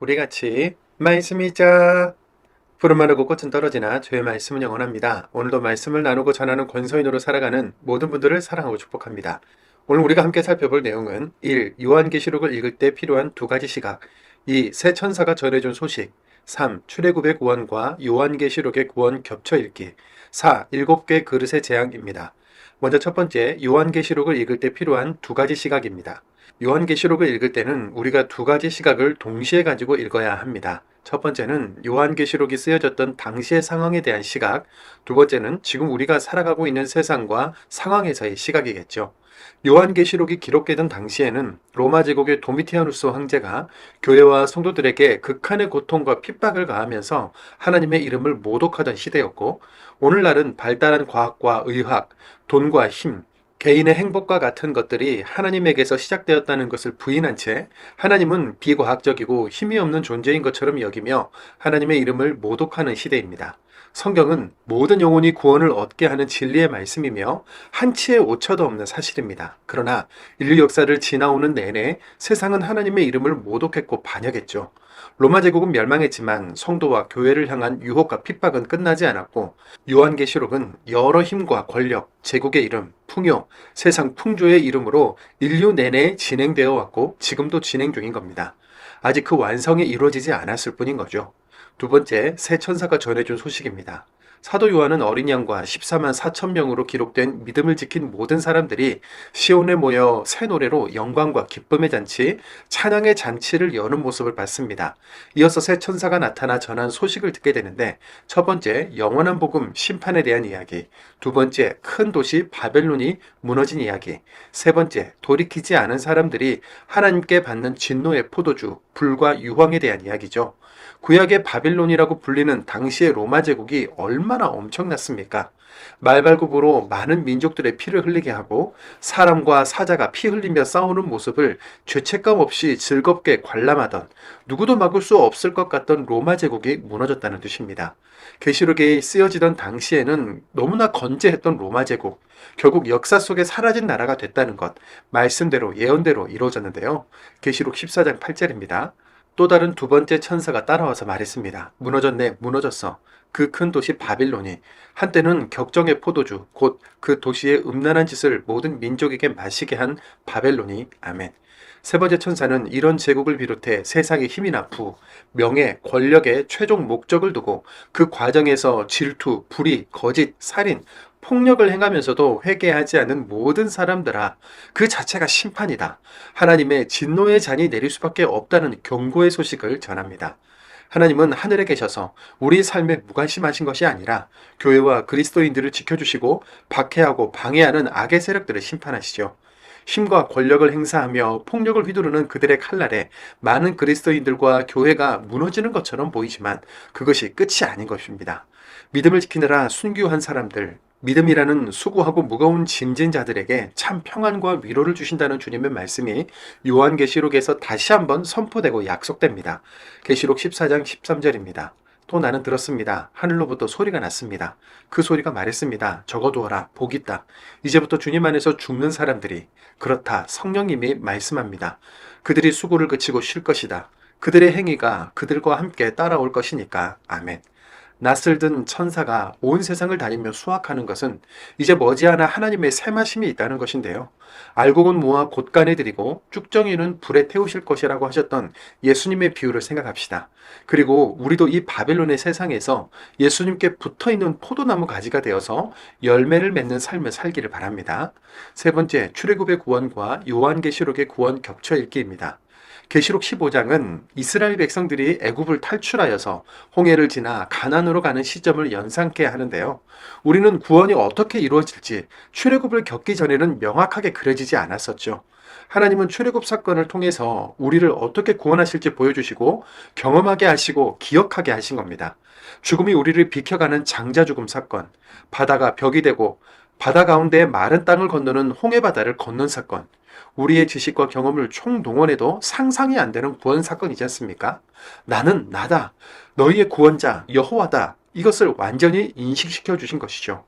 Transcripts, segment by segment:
우리 같이 말씀이자 푸른 마르고 꽃은 떨어지나 주의 말씀은 영원합니다. 오늘도 말씀을 나누고 전하는 권서인으로 살아가는 모든 분들을 사랑하고 축복합니다. 오늘 우리가 함께 살펴볼 내용은 1. 요한계시록을 읽을 때 필요한 두 가지 시각 2. 새 천사가 전해준 소식 3. 출애굽의 구원과 요한계시록의 구원 겹쳐 읽기 4. 일곱 개 그릇의 재앙입니다. 먼저 첫 번째 요한계시록을 읽을 때 필요한 두 가지 시각입니다. 요한계시록을 읽을 때는 우리가 두 가지 시각을 동시에 가지고 읽어야 합니다. 첫 번째는 요한계시록이 쓰여졌던 당시의 상황에 대한 시각, 두 번째는 지금 우리가 살아가고 있는 세상과 상황에서의 시각이겠죠. 요한계시록이 기록되던 당시에는 로마 제국의 도미티아누스 황제가 교회와 성도들에게 극한의 고통과 핍박을 가하면서 하나님의 이름을 모독하던 시대였고, 오늘날은 발달한 과학과 의학, 돈과 힘, 개인의 행복과 같은 것들이 하나님에게서 시작되었다는 것을 부인한 채 하나님은 비과학적이고 힘이 없는 존재인 것처럼 여기며 하나님의 이름을 모독하는 시대입니다. 성경은 모든 영혼이 구원을 얻게 하는 진리의 말씀이며 한치의 오차도 없는 사실입니다. 그러나 인류 역사를 지나오는 내내 세상은 하나님의 이름을 모독했고 반역했죠. 로마 제국은 멸망했지만 성도와 교회를 향한 유혹과 핍박은 끝나지 않았고 요한계시록은 여러 힘과 권력, 제국의 이름, 풍요, 세상 풍조의 이름으로 인류 내내 진행되어 왔고 지금도 진행 중인 겁니다. 아직 그 완성이 이루어지지 않았을 뿐인 거죠. 두 번째, 새 천사가 전해준 소식입니다. 사도 요한은 어린 양과 14만 4천 명으로 기록된 믿음을 지킨 모든 사람들이 시온에 모여 새 노래로 영광과 기쁨의 잔치, 찬양의 잔치를 여는 모습을 봤습니다. 이어서 새 천사가 나타나 전한 소식을 듣게 되는데 첫 번째, 영원한 복음 심판에 대한 이야기, 두 번째, 큰 도시 바벨론이 무너진 이야기, 세 번째, 돌이키지 않은 사람들이 하나님께 받는 진노의 포도주, 불과 유황에 대한 이야기죠. 구약의 바빌론이라고 불리는 당시의 로마 제국이 얼마나 엄청났습니까? 말발굽으로 많은 민족들의 피를 흘리게 하고 사람과 사자가 피 흘리며 싸우는 모습을 죄책감 없이 즐겁게 관람하던 누구도 막을 수 없을 것 같던 로마 제국이 무너졌다는 뜻입니다. 계시록에 쓰여지던 당시에는 너무나 건재했던 로마 제국, 결국 역사 속에 사라진 나라가 됐다는 것, 말씀대로 예언대로 이루어졌는데요. 계시록 14장 8절입니다. 또 다른 두 번째 천사가 따라와서 말했습니다. 무너졌네, 무너졌어. 그 큰 도시 바빌론이 한때는 격정의 포도주, 곧 그 도시의 음란한 짓을 모든 민족에게 마시게 한 바벨론이 아멘. 세 번째 천사는 이런 제국을 비롯해 세상의 힘이나 부, 명예, 권력의 최종 목적을 두고 그 과정에서 질투, 불의, 거짓, 살인, 폭력을 행하면서도 회개하지 않는 모든 사람들아, 그 자체가 심판이다. 하나님의 진노의 잔이 내릴 수밖에 없다는 경고의 소식을 전합니다. 하나님은 하늘에 계셔서 우리 삶에 무관심하신 것이 아니라 교회와 그리스도인들을 지켜주시고 박해하고 방해하는 악의 세력들을 심판하시죠. 힘과 권력을 행사하며 폭력을 휘두르는 그들의 칼날에 많은 그리스도인들과 교회가 무너지는 것처럼 보이지만 그것이 끝이 아닌 것입니다. 믿음을 지키느라 순교한 사람들, 믿음이라는 수고하고 무거운 짐진 자들에게 참 평안과 위로를 주신다는 주님의 말씀이 요한계시록에서 다시 한번 선포되고 약속됩니다. 계시록 14장 13절입니다. 또 나는 들었습니다. 하늘로부터 소리가 났습니다. 그 소리가 말했습니다. 적어두어라. 복 있다. 이제부터 주님 안에서 죽는 사람들이 그렇다. 성령님이 말씀합니다. 그들이 수고를 그치고 쉴 것이다. 그들의 행위가 그들과 함께 따라올 것이니까. 아멘. 낯을 든 천사가 온 세상을 다니며 수확하는 것은 이제 머지않아 하나님의 새마심이 있다는 것인데요. 알곡은 모아 곳간에 들이고 쭉정이는 불에 태우실 것이라고 하셨던 예수님의 비유를 생각합시다. 그리고 우리도 이 바벨론의 세상에서 예수님께 붙어 있는 포도나무 가지가 되어서 열매를 맺는 삶을 살기를 바랍니다. 세 번째, 출애굽의 구원과 요한계시록의 구원 겹쳐 읽기입니다. 계시록 15장은 이스라엘 백성들이 애굽을 탈출하여서 홍해를 지나 가난으로 가는 시점을 연상케 하는데요. 우리는 구원이 어떻게 이루어질지 출애굽을 겪기 전에는 명확하게 그려지지 않았었죠. 하나님은 출애굽 사건을 통해서 우리를 어떻게 구원하실지 보여주시고 경험하게 하시고 기억하게 하신 겁니다. 죽음이 우리를 비켜가는 장자 죽음 사건, 바다가 벽이 되고 바다 가운데 마른 땅을 건너는 홍해 바다를 건넌 사건, 우리의 지식과 경험을 총동원해도 상상이 안 되는 구원 사건이지 않습니까? 나는 나다. 너희의 구원자 여호와다. 이것을 완전히 인식시켜 주신 것이죠.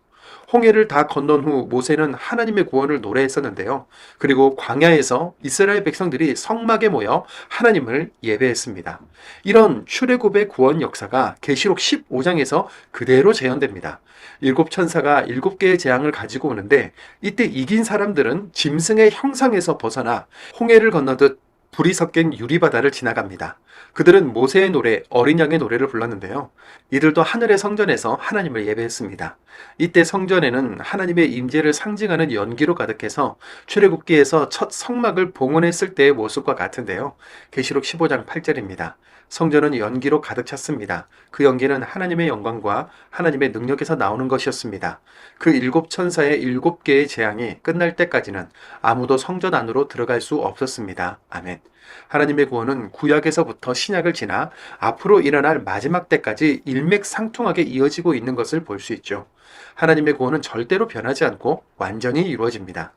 홍해를 다 건넌 후 모세는 하나님의 구원을 노래했었는데요. 그리고 광야에서 이스라엘 백성들이 성막에 모여 하나님을 예배했습니다. 이런 출애굽의 구원 역사가 계시록 15장에서 그대로 재현됩니다. 일곱 천사가 일곱 개의 재앙을 가지고 오는데 이때 이긴 사람들은 짐승의 형상에서 벗어나 홍해를 건너듯 불이 섞인 유리바다를 지나갑니다. 그들은 모세의 노래, 어린 양의 노래를 불렀는데요. 이들도 하늘의 성전에서 하나님을 예배했습니다. 이때 성전에는 하나님의 임재를 상징하는 연기로 가득해서 출애굽기에서 첫 성막을 봉헌했을 때의 모습과 같은데요. 계시록 15장 8절입니다. 성전은 연기로 가득 찼습니다. 그 연기는 하나님의 영광과 하나님의 능력에서 나오는 것이었습니다. 그 일곱 천사의 일곱 개의 재앙이 끝날 때까지는 아무도 성전 안으로 들어갈 수 없었습니다. 아멘. 하나님의 구원은 구약에서부터 신약을 지나 앞으로 일어날 마지막 때까지 일맥상통하게 이어지고 있는 것을 볼 수 있죠. 하나님의 구원은 절대로 변하지 않고 완전히 이루어집니다.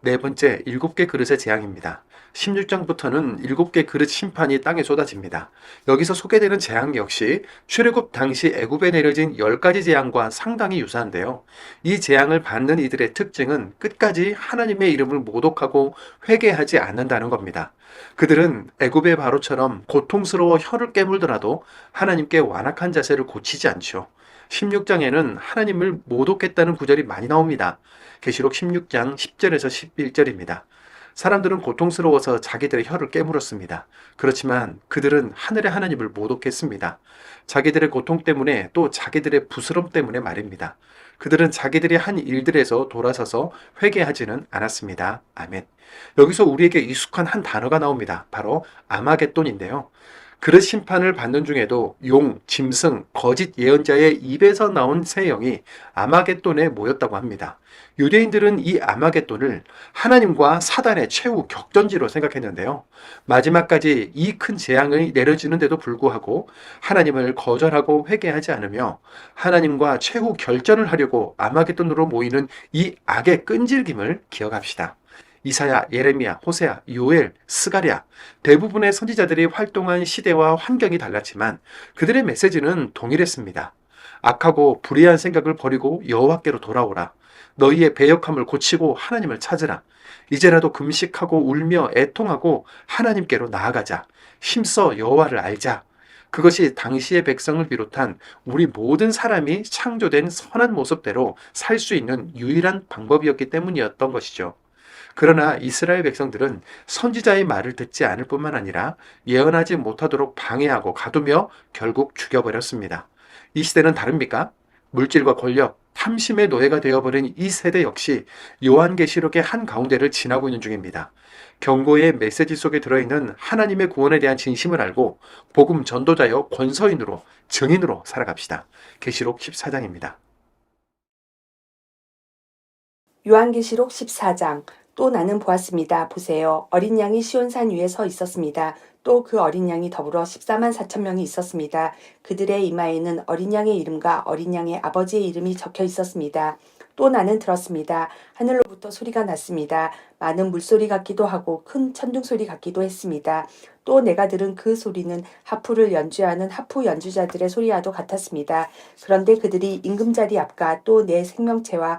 네 번째, 일곱 개 그릇의 재앙입니다. 16장부터는 일곱 개 그릇 심판이 땅에 쏟아집니다. 여기서 소개되는 재앙 역시 출애굽 당시 애굽에 내려진 10가지 재앙과 상당히 유사한데요. 이 재앙을 받는 이들의 특징은 끝까지 하나님의 이름을 모독하고 회개하지 않는다는 겁니다. 그들은 애굽의 바로처럼 고통스러워 혀를 깨물더라도 하나님께 완악한 자세를 고치지 않죠. 16장에는 하나님을 모독했다는 구절이 많이 나옵니다. 계시록 16장 10절에서 11절입니다. 사람들은 고통스러워서 자기들의 혀를 깨물었습니다. 그렇지만 그들은 하늘의 하나님을 모독했습니다. 자기들의 고통 때문에 또 자기들의 부스럼 때문에 말입니다. 그들은 자기들이 한 일들에서 돌아서서 회개하지는 않았습니다. 아멘. 여기서 우리에게 익숙한 한 단어가 나옵니다. 바로 아마겟돈인데요. 그릇 심판을 받는 중에도 용, 짐승, 거짓 예언자의 입에서 나온 세 영이 아마겟돈에 모였다고 합니다. 유대인들은 이 아마겟돈을 하나님과 사단의 최후 격전지로 생각했는데요. 마지막까지 이 큰 재앙이 내려지는데도 불구하고 하나님을 거절하고 회개하지 않으며 하나님과 최후 결전을 하려고 아마겟돈으로 모이는 이 악의 끈질김을 기억합시다. 이사야, 예레미야, 호세아, 요엘, 스가랴 대부분의 선지자들이 활동한 시대와 환경이 달랐지만 그들의 메시지는 동일했습니다. 악하고 불의한 생각을 버리고 여호와께로 돌아오라. 너희의 배역함을 고치고 하나님을 찾으라. 이제라도 금식하고 울며 애통하고 하나님께로 나아가자. 힘써 여호와를 알자. 그것이 당시의 백성을 비롯한 우리 모든 사람이 창조된 선한 모습대로 살 수 있는 유일한 방법이었기 때문이었던 것이죠. 그러나 이스라엘 백성들은 선지자의 말을 듣지 않을 뿐만 아니라 예언하지 못하도록 방해하고 가두며 결국 죽여버렸습니다. 이 시대는 다릅니까? 물질과 권력, 탐심의 노예가 되어버린 이 세대 역시 요한계시록의 한 가운데를 지나고 있는 중입니다. 경고의 메시지 속에 들어있는 하나님의 구원에 대한 진심을 알고 복음 전도자여 권서인으로 증인으로 살아갑시다. 계시록 14장입니다. 요한계시록 14장 또 나는 보았습니다. 보세요. 어린 양이 시온산 위에 서 있었습니다. 또 그 어린 양이 더불어 14만 4천 명이 있었습니다. 그들의 이마에는 어린 양의 이름과 어린 양의 아버지의 이름이 적혀 있었습니다. 또 나는 들었습니다. 하늘로부터 소리가 났습니다. 많은 물소리 같기도 하고 큰 천둥 소리 같기도 했습니다. 또 내가 들은 그 소리는 하프를 연주하는 하프 연주자들의 소리와도 같았습니다. 그런데 그들이 임금자리 앞과 또 내 생명체와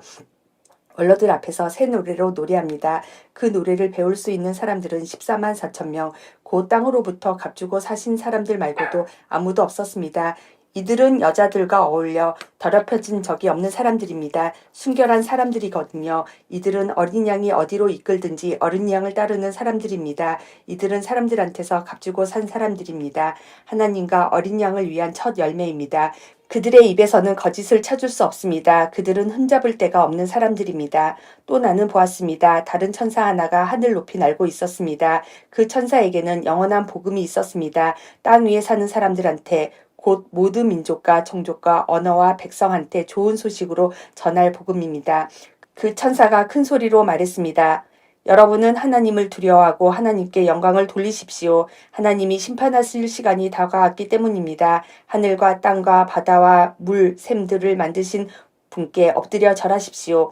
원로들 앞에서 새 노래로 노래합니다. 그 노래를 배울 수 있는 사람들은 14만 4천 명, 그 땅으로부터 값주고 사신 사람들 말고도 아무도 없었습니다. 이들은 여자들과 어울려 더럽혀진 적이 없는 사람들입니다. 순결한 사람들이거든요. 이들은 어린 양이 어디로 이끌든지 어린 양을 따르는 사람들입니다. 이들은 사람들한테서 값주고 산 사람들입니다. 하나님과 어린 양을 위한 첫 열매입니다. 그들의 입에서는 거짓을 찾을 수 없습니다. 그들은 흠잡을 데가 없는 사람들입니다. 또 나는 보았습니다. 다른 천사 하나가 하늘 높이 날고 있었습니다. 그 천사에게는 영원한 복음이 있었습니다. 땅 위에 사는 사람들한테 곧 모든 민족과 종족과 언어와 백성한테 좋은 소식으로 전할 복음입니다. 그 천사가 큰 소리로 말했습니다. 여러분은 하나님을 두려워하고 하나님께 영광을 돌리십시오. 하나님이 심판하실 시간이 다가왔기 때문입니다. 하늘과 땅과 바다와 물, 샘들을 만드신 분께 엎드려 절하십시오.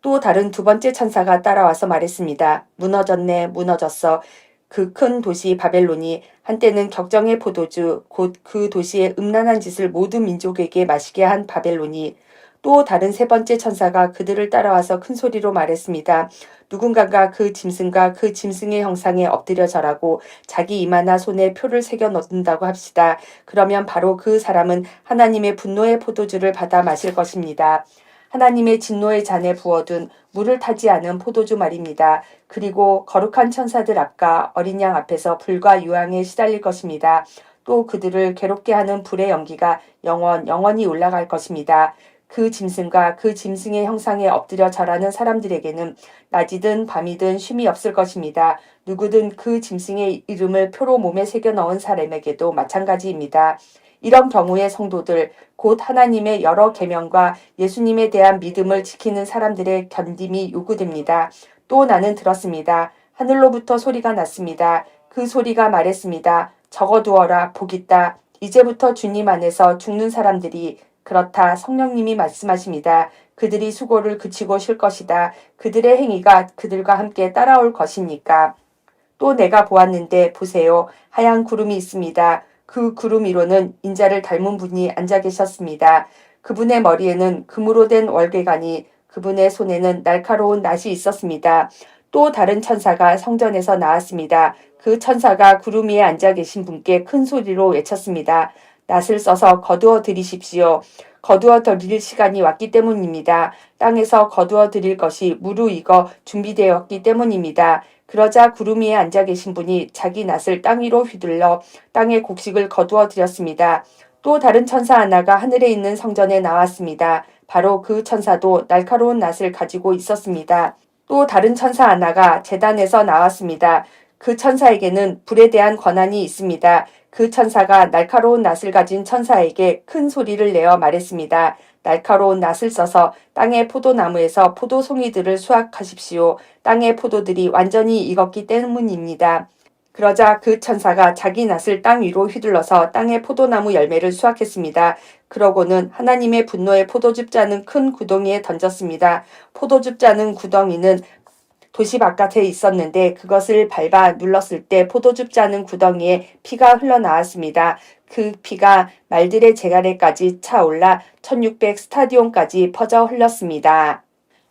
또 다른 두 번째 천사가 따라와서 말했습니다. 무너졌네, 무너졌어. 그 큰 도시 바벨론이 한때는 격정의 포도주, 곧 그 도시의 음란한 짓을 모든 민족에게 마시게 한 바벨론이 또 다른 세 번째 천사가 그들을 따라와서 큰 소리로 말했습니다. 누군가가 그 짐승과 그 짐승의 형상에 엎드려 절하고 자기 이마나 손에 표를 새겨 넣는다고 합시다. 그러면 바로 그 사람은 하나님의 분노의 포도주를 받아 마실 것입니다. 하나님의 진노의 잔에 부어둔 물을 타지 않은 포도주 말입니다. 그리고 거룩한 천사들 앞과 어린 양 앞에서 불과 유황에 시달릴 것입니다. 또 그들을 괴롭게 하는 불의 연기가 영원 영원히 올라갈 것입니다. 그 짐승과 그 짐승의 형상에 엎드려 절하는 사람들에게는 낮이든 밤이든 쉼이 없을 것입니다. 누구든 그 짐승의 이름을 표로 몸에 새겨 넣은 사람에게도 마찬가지입니다. 이런 경우에 성도들 곧 하나님의 여러 계명과 예수님에 대한 믿음을 지키는 사람들의 견딤이 요구됩니다. 또 나는 들었습니다. 하늘로부터 소리가 났습니다. 그 소리가 말했습니다. 적어두어라 복있다. 이제부터 주님 안에서 죽는 사람들이 그렇다 성령님이 말씀하십니다. 그들이 수고를 그치고 쉴 것이다. 그들의 행위가 그들과 함께 따라올 것이니까. 또 내가 보았는데 보세요. 하얀 구름이 있습니다. 그 구름 위로는 인자를 닮은 분이 앉아 계셨습니다. 그분의 머리에는 금으로 된 월계관이 그분의 손에는 날카로운 낫이 있었습니다. 또 다른 천사가 성전에서 나왔습니다. 그 천사가 구름 위에 앉아 계신 분께 큰 소리로 외쳤습니다. 낫을 써서 거두어 드리십시오. 거두어 드릴 시간이 왔기 때문입니다. 땅에서 거두어 드릴 것이 무르익어 준비되었기 때문입니다. 그러자 구름 위에 앉아 계신 분이 자기 낫을 땅 위로 휘둘러 땅의 곡식을 거두어 드렸습니다. 또 다른 천사 하나가 하늘에 있는 성전에 나왔습니다. 바로 그 천사도 날카로운 낫을 가지고 있었습니다. 또 다른 천사 하나가 재단에서 나왔습니다. 그 천사에게는 불에 대한 권한이 있습니다. 그 천사가 날카로운 낫을 가진 천사에게 큰 소리를 내어 말했습니다. 날카로운 낫을 써서 땅의 포도나무에서 포도송이들을 수확하십시오. 땅의 포도들이 완전히 익었기 때문입니다. 그러자 그 천사가 자기 낫을 땅 위로 휘둘러서 땅의 포도나무 열매를 수확했습니다. 그러고는 하나님의 분노의 포도즙 짜는 큰 구덩이에 던졌습니다. 포도즙 짜는 구덩이는 도시 바깥에 있었는데 그것을 밟아 눌렀을 때 포도즙 짜는 구덩이에 피가 흘러나왔습니다. 그 피가 말들의 제가래까지 차올라 1600 스타디온까지 퍼져 흘렀습니다.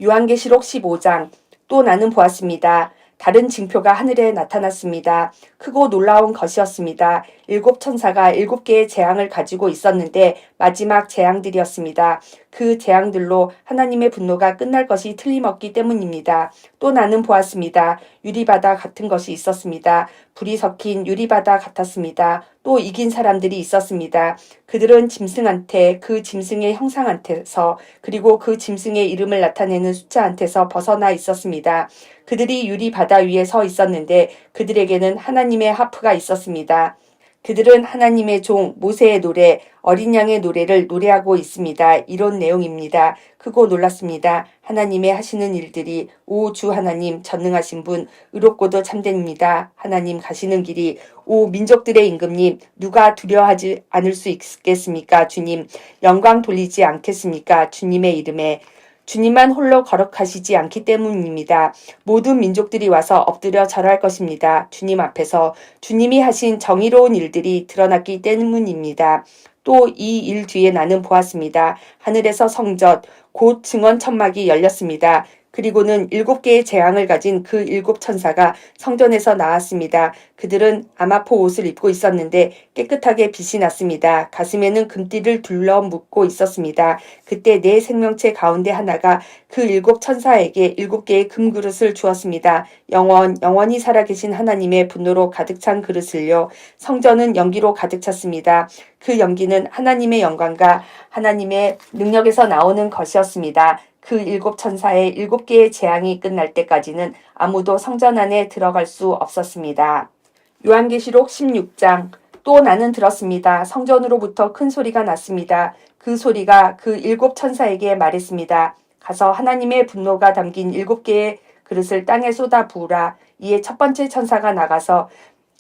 요한계시록 15장 또 나는 보았습니다. 다른 징표가 하늘에 나타났습니다. 크고 놀라운 것이었습니다. 일곱 천사가 일곱 개의 재앙을 가지고 있었는데 마지막 재앙들이었습니다. 그 재앙들로 하나님의 분노가 끝날 것이 틀림없기 때문입니다. 또 나는 보았습니다. 유리바다 같은 것이 있었습니다. 불이 섞인 유리바다 같았습니다. 또 이긴 사람들이 있었습니다. 그들은 짐승한테 그 짐승의 형상한테서 그리고 그 짐승의 이름을 나타내는 숫자한테서 벗어나 있었습니다. 그들이 유리 바다 위에 서 있었는데 그들에게는 하나님의 하프가 있었습니다. 그들은 하나님의 종 모세의 노래, 어린 양의 노래를 노래하고 있습니다. 이런 내용입니다. 크고 놀랐습니다. 하나님의 하시는 일들이 오 주 하나님 전능하신 분 의롭고도 참됩니다. 하나님 가시는 길이 오 민족들의 임금님 누가 두려워하지 않을 수 있겠습니까? 주님 영광 돌리지 않겠습니까? 주님의 이름에 주님만 홀로 거룩하시지 않기 때문입니다. 모든 민족들이 와서 엎드려 절할 것입니다. 주님 앞에서 주님이 하신 정의로운 일들이 드러났기 때문입니다. 또 이 일 뒤에 나는 보았습니다. 하늘에서 성전, 곧 증언 천막이 열렸습니다. 그리고는 일곱 개의 재앙을 가진 그 일곱 천사가 성전에서 나왔습니다. 그들은 아마포 옷을 입고 있었는데 깨끗하게 빛이 났습니다. 가슴에는 금띠를 둘러 묶고 있었습니다. 그때 네 생명체 가운데 하나가 그 일곱 천사에게 일곱 개의 금 그릇을 주었습니다. 영원, 영원히 살아계신 하나님의 분노로 가득 찬 그릇을요. 성전은 연기로 가득 찼습니다. 그 연기는 하나님의 영광과 하나님의 능력에서 나오는 것이었습니다. 그 일곱 천사의 일곱 개의 재앙이 끝날 때까지는 아무도 성전 안에 들어갈 수 없었습니다. 요한계시록 16장 또 나는 들었습니다. 성전으로부터 큰 소리가 났습니다. 그 소리가 그 일곱 천사에게 말했습니다. 가서 하나님의 분노가 담긴 일곱 개의 그릇을 땅에 쏟아 부으라. 이에 첫 번째 천사가 나가서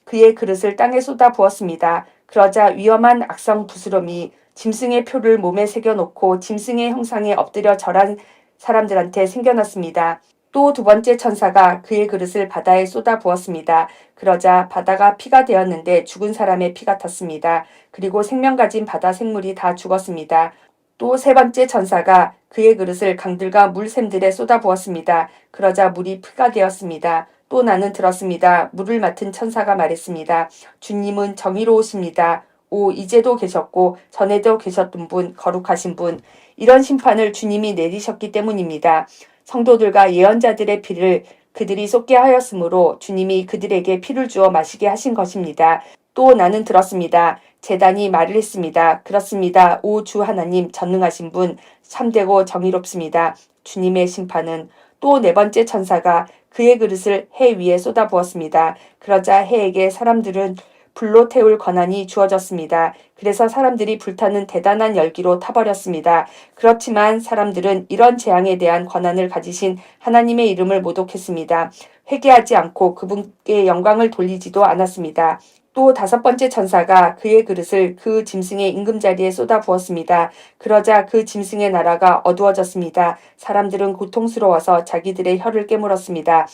그의 그릇을 땅에 쏟아 부었습니다. 그러자 위험한 악성 부스럼이 짐승의 표를 몸에 새겨놓고 짐승의 형상에 엎드려 절한 사람들한테 생겨났습니다. 또 두 번째 천사가 그의 그릇을 바다에 쏟아 부었습니다. 그러자 바다가 피가 되었는데 죽은 사람의 피 같았습니다. 그리고 생명 가진 바다 생물이 다 죽었습니다. 또 세 번째 천사가 그의 그릇을 강들과 물샘들에 쏟아 부었습니다. 그러자 물이 피가 되었습니다. 또 나는 들었습니다. 물을 맡은 천사가 말했습니다. 주님은 정의로우십니다. 오, 이제도 계셨고, 전에도 계셨던 분, 거룩하신 분. 이런 심판을 주님이 내리셨기 때문입니다. 성도들과 예언자들의 피를 그들이 쏟게 하였으므로 주님이 그들에게 피를 주어 마시게 하신 것입니다. 또 나는 들었습니다. 재단이 말을 했습니다. 그렇습니다. 오 주 하나님 전능하신 분 참되고 정의롭습니다. 주님의 심판은 또 네 번째 천사가 그의 그릇을 해 위에 쏟아부었습니다. 그러자 해에게 사람들은 불로 태울 권한이 주어졌습니다. 그래서 사람들이 불타는 대단한 열기로 타버렸습니다. 그렇지만 사람들은 이런 재앙에 대한 권한을 가지신 하나님의 이름을 모독했습니다. 회개하지 않고 그분께 영광을 돌리지도 않았습니다. 또 다섯 번째 천사가 그의 그릇을 그 짐승의 임금자리에 쏟아 부었습니다. 그러자 그 짐승의 나라가 어두워졌습니다. 사람들은 고통스러워서 자기들의 혀를 깨물었습니다.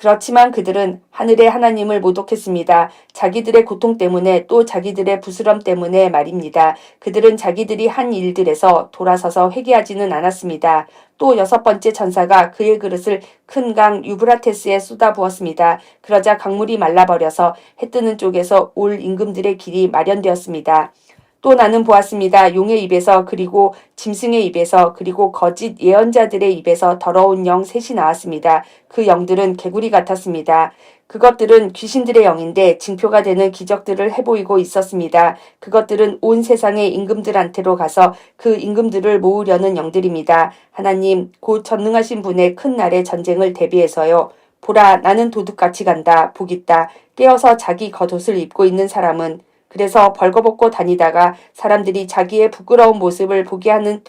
그렇지만 그들은 하늘의 하나님을 모독했습니다. 자기들의 고통 때문에 또 자기들의 부스럼 때문에 말입니다. 그들은 자기들이 한 일들에서 돌아서서 회개하지는 않았습니다. 또 여섯 번째 천사가 그의 그릇을 큰 강 유브라테스에 쏟아부었습니다. 그러자 강물이 말라버려서 해 뜨는 쪽에서 올 임금들의 길이 마련되었습니다. 또 나는 보았습니다. 용의 입에서 그리고 짐승의 입에서 그리고 거짓 예언자들의 입에서 더러운 영 셋이 나왔습니다. 그 영들은 개구리 같았습니다. 그것들은 귀신들의 영인데 징표가 되는 기적들을 해보이고 있었습니다. 그것들은 온 세상의 임금들한테로 가서 그 임금들을 모으려는 영들입니다. 하나님, 곧 전능하신 분의 큰 날의 전쟁을 대비해서요. 보라, 나는 도둑같이 간다. 복있다. 깨어서 자기 겉옷을 입고 있는 사람은 그래서 벌거벗고 다니다가 사람들이 자기의 부끄러운 모습을 보게 하는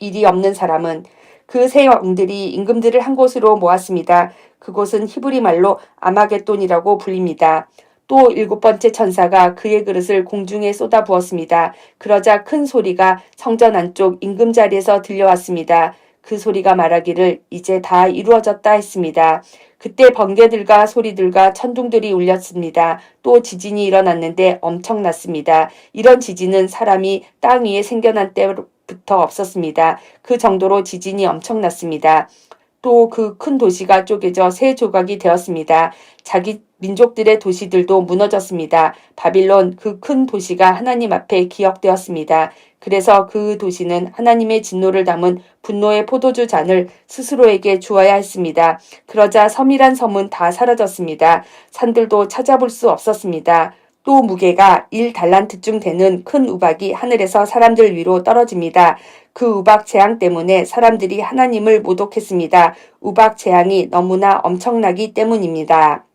일이 없는 사람은 그세 영들이 임금들을 한 곳으로 모았습니다. 그곳은 히브리 말로 아마겟돈이라고 불립니다. 또 일곱 번째 천사가 그의 그릇을 공중에 쏟아 부었습니다. 그러자 큰 소리가 성전 안쪽 임금 자리에서 들려왔습니다. 그 소리가 말하기를 이제 다 이루어졌다 했습니다. 그때 번개들과 소리들과 천둥들이 울렸습니다. 또 지진이 일어났는데 엄청났습니다. 이런 지진은 사람이 땅 위에 생겨난 때부터 없었습니다. 그 정도로 지진이 엄청났습니다. 또 그 큰 도시가 쪼개져 세 조각이 되었습니다. 자기 민족들의 도시들도 무너졌습니다. 바빌론 그 큰 도시가 하나님 앞에 기억되었습니다. 그래서 그 도시는 하나님의 진노를 담은 분노의 포도주 잔을 스스로에게 주어야 했습니다. 그러자 섬이란 섬은 다 사라졌습니다. 산들도 찾아볼 수 없었습니다. 또 무게가 1달란트쯤 되는 큰 우박이 하늘에서 사람들 위로 떨어집니다. 그 우박 재앙 때문에 사람들이 하나님을 모독했습니다. 우박 재앙이 너무나 엄청나기 때문입니다.